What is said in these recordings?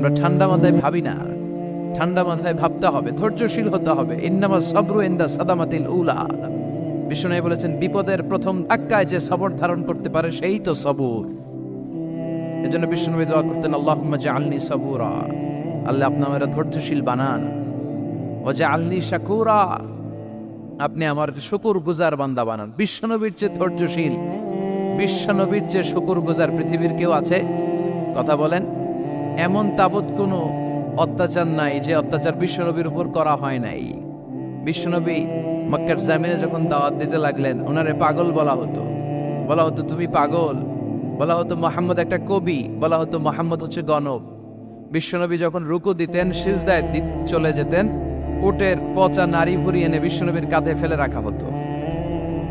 আমরা ঠান্ডা মাথায় ভাবি না। ঠান্ডা মাথায় ভাবতে হবে, ধৈর্যশীল হতে হবে। ইন্নামা সবরু ইন্দা সাদামাতিল উলা। বিষ্ণু বলেছেন, বিপদের প্রথম ধাক্কায় যে সবর ধারণ করতে পারে, সেই তো সবুর। এজন্য বিষ্ণুনবী দোয়া করতেন, আল্লাহুম্মা জাআলনি সাবুরা। আল্লাহ আপনি আমার ধৈর্যশীল বানান। ও জাআলনি শাকুরা। আপনি আমার শুকুর গুজার বান্দা বানান। বিশ্বনবীর যে ধৈর্যশীল বিশ্বনবীর যে শুকুর গুজার পৃথিবীর কেউ আছে? কথা বলেন। এমন তাবৎ কোনো অত্যাচার নাই যে অত্যাচার বিশ্বনবীর উপর করা হয় নাই। বিশ্বনবী মক্কার জামিনে যখন দাওয়াত দিতে লাগলেন, ওনারে পাগল বলা হতো। বলা হতো, তুমি পাগল। বলা হতো, মোহাম্মদ একটা কবি। বলা হতো, মোহাম্মদ হচ্ছে গণব। বিশ্বনবী যখন রুকু দিতেন, সিজদায় চলে যেতেন, উটের পচা নারী ভুরি এনে বিশ্বনবীর কাঁধে ফেলে রাখা হতো।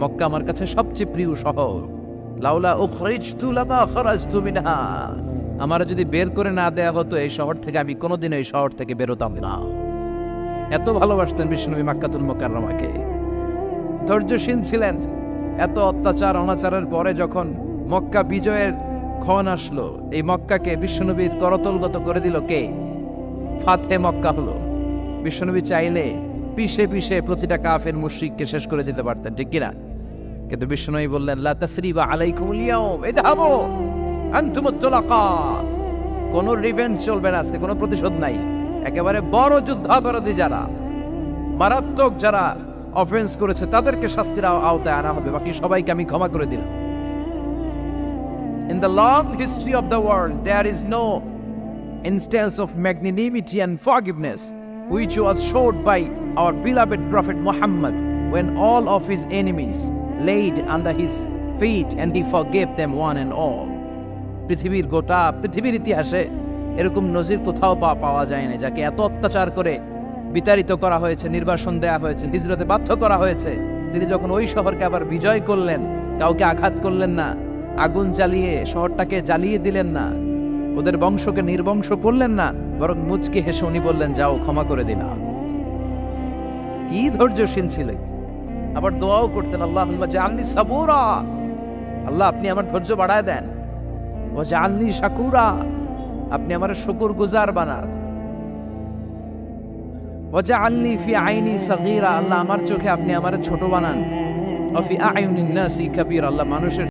মক্কা আমার কাছে সবচেয়ে প্রিয় শহর। লাউলা উখরিজতু লামা তুমি না আমার যদি বের করে না দেয়া হতো এই শহর থেকে, আমি কোনোদিন এই শহর থেকে বেরোতাম না। এত ভালোবাসতেন বিষ্ণুবী মাক্কাতুল মোকাররমাকে। ধৈর্যশীল ছিলেন। এত অত্যাচার, অনাচারের পরে যখন মক্কা বিজয়ের ক্ষণ আসলো, এই মক্কাকে বিশ্বনবীর করতলগত করে দিল কে? ফাতে মক্কা হলো। বিশ্বনবী চাইলে পিষে পিষে প্রতিটা কাফের মুশরিককে শেষ করে দিতে পারতেন, ঠিক কিনা? কিন্তু বিশ্বনবী বললেন লা তাসরিবা আলাইকুমুল ইয়াউম ইযহাবু আনতুমুত তুলাকা কোনো রিভেঞ্জ চলবে না আজকে কোনো প্রতিশোধ নাই একেবারে বড় যুদ্ধাপরাধী যারা মারাত্মক যারা অফেন্স করেছে তাদেরকে শাস্তির আওতায় আনা হবে বাকি সবাইকে আমি ক্ষমা করে দিলাম In the long history of the world, there is no instance of magnanimity and forgiveness which was showed by our beloved Prophet Muhammad when all of his enemies laid under his feet and he forgave them one and all. পৃথিবীর গোটা, পৃথিবীর ইতিহাসে এরকম নজির কোথাও পাওয়া যায় না যাকে এত অত্যাচার করে বিতাড়িত করা হয়েছে, নির্বাসন দেয়া হয়েছে, হিজরতে বাধ্য করা হয়েছে। তিনি যখন ওই শহরকে আবার বিজয় করলেন, কাউকে আঘাত করলেন না, আগুন জ্বালিয়ে শহরটাকে জ্বালিয়ে দিলেন না, ওদের বংশকে নির্বংশ করলেন না, বরং মুচকে হেসে উনি বললেন, যাও, ক্ষমা করে দিলাম। কি ধৈর্যশীল ছিলেন আবার দোয়াও করতেন আল্লাহ জাননি সাবুরা। আল্লাহ, আপনি আমার ধৈর্য বাড়ায় দেন। ও জাননি শাকুরা। আপনি আমার শুকুর গুজার বানান। ওজা আল্লি ফি আইনি সাগিরা। আল্লাহ, আমার চোখে আপনি আমার ছোট বানান। ও ফি আইউনিন নাসি কাবির। আল্লাহ, মানুষের